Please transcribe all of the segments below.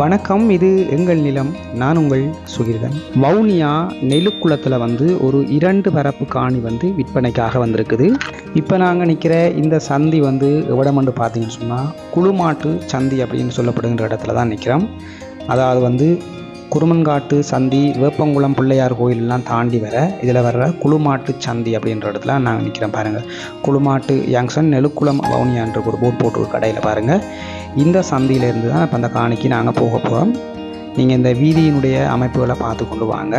வணக்கம் இது எங்கள் நிலம். நான் உங்கள் சுகிர்தன் வவுனியா நெலுக்குளத்தில் வந்து ஒரு இரண்டு பரப்பு காணி வந்து விற்பனைக்காக வந்திருக்குது. இப்போ நாங்கள் நிற்கிற இந்த சந்தி வந்து எவ்வளோமண்டு பார்த்தீங்கன்னு சொன்னால் குளுமாட்டு சந்தி அப்படின்னு சொல்லப்படுகின்ற இடத்துல தான் நிற்கிறோம் அதாவது வந்து குருமன்காட்டு சந்தி வேப்பங்குளம் பிள்ளையார் கோயிலெலாம் தாண்டி வர இதில் வர்ற குளுமாட்டு சந்தி அப்படின்ற இடத்துல நாங்கள் நிற்கிறோம் பாருங்கள் குளுமாட்டு யங்ஷன் நெலுக்குளம் வவுனியான்ற ஒரு போட் போட்டு ஒரு கடையில் பாருங்கள் இந்த சந்தியிலேருந்து தான் இப்போ அந்த காணிக்கு நாங்கள் போக போகிறோம் நீங்கள் இந்த வீதியினுடைய அமைப்புகளை பார்த்து கொண்டு வாங்க.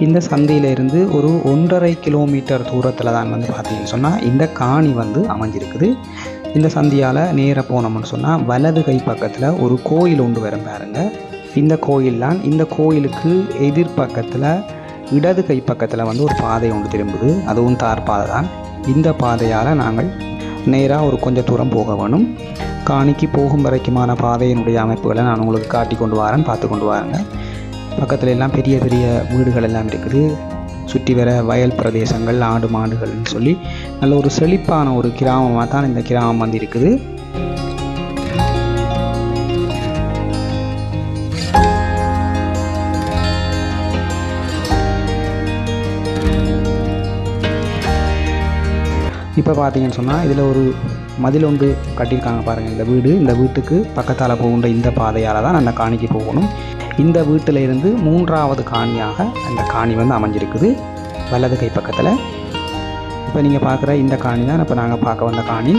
இந்த சந்தையிலிருந்து ஒரு ஒன்றரை கிலோமீட்டர் தூரத்தில் தான் வந்து பார்த்தீங்கன்னு சொன்னால் இந்த காணி வந்து அமைஞ்சிருக்குது. இந்த சந்தியால் நேராக போனோம்னு சொன்னால் வலது கை பக்கத்தில் ஒரு கோயில் ஒன்று வரும் பாருங்கள் இந்த கோயில் தான் இந்த கோயிலுக்கு எதிர்பக்கத்தில் இடது கை பக்கத்தில் வந்து ஒரு பாதை ஒன்று திரும்புது. அதுவும் தார் பாதை தான் இந்த பாதையால் நாங்கள் நேராக ஒரு கொஞ்சம் தூரம் போக வேணும். காணிக்கு போகும் வரைக்குமான பாதையினுடைய அமைப்புகளை நான் உங்களுக்கு காட்டி கொண்டு வரேன் பார்த்து கொண்டு வரேங்க. பக்கத்தில் எல்லாம் பெரிய பெரிய வீடுகள் எல்லாம் இருக்குது. சுற்றி வர வயல் பிரதேசங்கள் ஆடு மாடுகள்னு சொல்லி நல்ல ஒரு செழிப்பான ஒரு கிராமமாக தான் இந்த கிராமம் வந்து இருக்குது. இப்போ பார்த்தீங்கன்னு சொன்னால் இதில் ஒரு மதில் ஒன்று கட்டியிருக்காங்க பாருங்கள் இந்த வீடு இந்த வீட்டுக்கு பக்கத்தால் போகின்ற இந்த பாதையால் தான் அந்த காணிக்கு போகணும். இந்த வீட்டில் இருந்து மூன்றாவது காணியாக அந்த காணி வந்து அமைஞ்சிருக்குது. வலது கை பக்கத்தில். இப்போ நீங்கள் பார்க்குற இந்த காணி தான் இப்போ நாங்கள் பார்க்க வந்த காணி.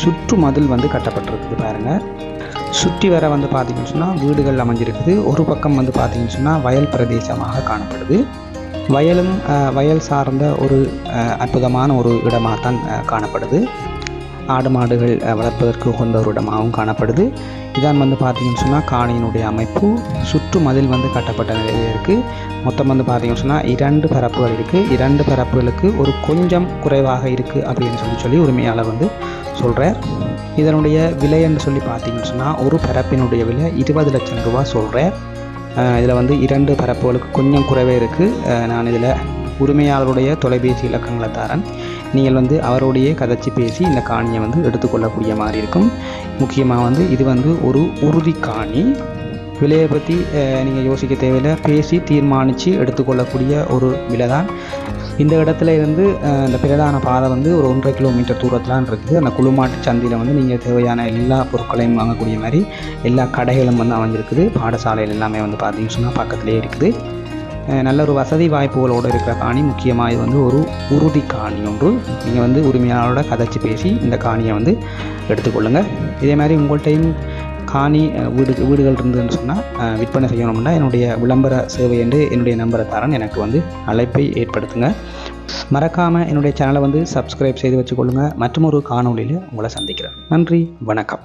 சுற்று மதில் வந்து கட்டப்பட்டிருக்குது பாருங்கள் சுற்றி வர வந்து பார்த்தீங்கன்னு சொன்னால் வீடுகள் அமைஞ்சிருக்குது. ஒரு பக்கம் வந்து பார்த்தீங்கன்னு சொன்னால் வயல் பிரதேசமாக காணப்படுது. வயலும் வயல் சார்ந்த ஒரு அற்புதமான ஒரு இடமாக தான் காணப்படுது. ஆடு மாடுகள் வளர்ப்பதற்கு உகந்த ஒரு இடமாகவும் காணப்படுது. இதான் வந்து பார்த்தீங்கன்னு சொன்னால் காணியினுடைய அமைப்பு. சுற்று மதில் வந்து கட்டப்பட்ட நிலையில் இருக்குது மொத்தம் வந்து பார்த்தீங்கன்னு சொன்னால் இரண்டு பரப்புகள் இருக்குது இரண்டு பரப்புகளுக்கு ஒரு கொஞ்சம் குறைவாக இருக்குது அப்படின்னு சொல்லி சொல்லி உரிமையாளர் வந்து சொல்கிறார் இதனுடைய விலை என்று சொல்லி பார்த்தீங்கன்னு சொன்னால் ஒரு பரப்பினுடைய விலை இருபது லட்சம் ரூபா சொல்கிறேன் இதில் வந்து இரண்டு பரப்புகளுக்கு கொஞ்சம் குறைவே இருக்குது நான் இதில் உரிமையாளருடைய தொலைபேசி இலக்கங்களை தரேன். நீங்கள் வந்து அவருடைய கதைச்சி பேசி இந்த காணியை வந்து எடுத்துக்கொள்ளக்கூடிய மாதிரி இருக்கும். முக்கியமாக வந்து இது வந்து ஒரு உறுதி காணி. விலையை பற்றி நீங்கள் யோசிக்க தேவையில்லை. பேசி தீர்மானித்து எடுத்துக்கொள்ளக்கூடிய ஒரு விலை தான் இந்த இடத்துல இருந்து அந்த பிரதான பாதை வந்து ஒரு ஒன்றரை கிலோமீட்டர் தூரத்திலான் இருக்குது. அந்த குளுமாட்டு சந்தையில் வந்து நீங்கள் தேவையான எல்லா பொருட்களையும் வாங்கக்கூடிய மாதிரி எல்லா கடைகளும் வந்து அமைஞ்சிருக்குது. பாடசாலைகள் எல்லாமே வந்து பார்த்தீங்கன்னு சொன்னால் பக்கத்துலேயே இருக்குது. நல்ல ஒரு வசதி வாய்ப்புகளோடு இருக்கிற காணி முக்கியமாக இது வந்து ஒரு உறுதி காணி ஒன்று. நீங்கள் வந்து உரிமையாளரோட கதைச்சி பேசி இந்த காணியை வந்து எடுத்துக்கொள்ளுங்கள் இதே மாதிரி உங்கள்கிட்டையும் காணி வீடு வீடுகள் இருந்ததுன்னு சொன்னால் விற்பனை செய்யணும்னா என்னுடைய விளம்பர சேவை என்று என்னுடைய நம்பரை தரேன் எனக்கு வந்து அழைப்பை ஏற்படுத்துங்க. மறக்காமல் என்னுடைய சேனலை வந்து சப்ஸ்கிரைப் செய்து வச்சுக்கொள்ளுங்கள் மற்றும் ஒரு காணொலியில் உங்களை சந்திக்கிறேன். நன்றி வணக்கம்.